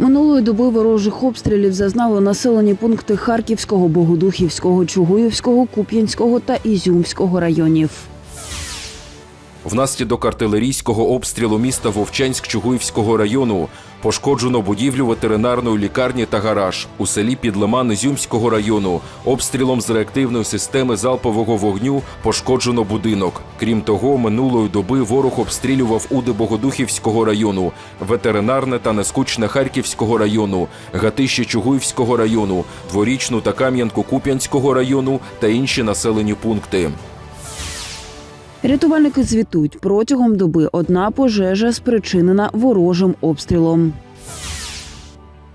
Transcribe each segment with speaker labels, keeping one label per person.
Speaker 1: Минулої доби ворожих обстрілів зазнали населені пункти Харківського, Богодухівського, Чугуївського, Куп'янського та Ізюмського районів.
Speaker 2: Внаслідок артилерійського обстрілу міста Вовчанськ Чугуївського району пошкоджено будівлю ветеринарної лікарні та гараж у селі Підлиман Ізюмського району. Обстрілом з реактивної системи залпового вогню пошкоджено будинок. Крім того, минулої доби ворог обстрілював уди Богодухівського району, ветеринарне та нескучне Харківського району, Гатище Чугуївського району, дворічну та Кам'янку Куп'янського району та інші населені пункти.
Speaker 1: Рятувальники звітують протягом доби одна пожежа спричинена ворожим обстрілом.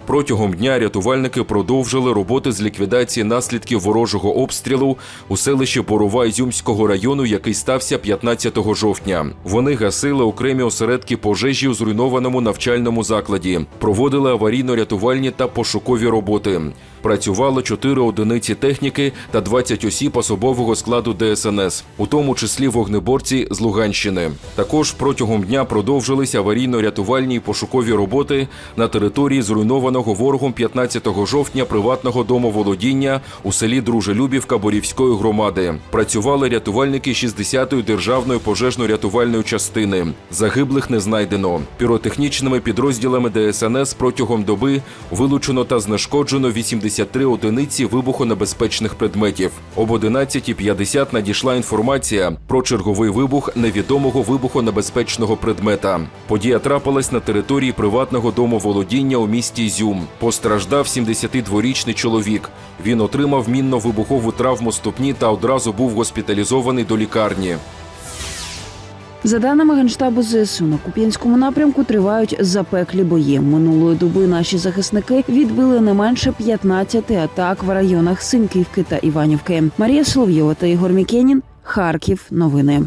Speaker 2: Протягом дня рятувальники продовжили роботи з ліквідації наслідків ворожого обстрілу у селищі Борова Ізюмського району, який стався 15 жовтня. Вони гасили окремі осередки пожежі у зруйнованому навчальному закладі, проводили аварійно-рятувальні та пошукові роботи. Працювали 4 одиниці техніки та 20 осіб особового складу ДСНС, у тому числі вогнеборці з Луганщини. Також протягом дня продовжилися аварійно-рятувальні і пошукові роботи на території зруйнованого ворогом 15 жовтня приватного домоволодіння у селі Дружелюбівка Борівської громади. Працювали рятувальники 60-ї державної пожежно-рятувальної частини. Загиблих не знайдено. Піротехнічними підрозділами ДСНС протягом доби вилучено та знешкоджено 83 одиниці вибухонебезпечних предметів. Об 11.50 надійшла інформація про черговий вибух невідомого вибухонебезпечного предмета. Подія трапилась на території приватного домоволодіння у місті Ізюм. Постраждав 72-річний чоловік. Він отримав мінно-вибухову травму ступні та одразу був госпіталізований до лікарні.
Speaker 1: За даними генштабу ЗСУ, на Куп'янському напрямку тривають запеклі бої. Минулої доби наші захисники відбили не менше 15 атак в районах Синьківки та Іванівки. Марія Соловйова та Ігор Мікенін. Харків. Новини.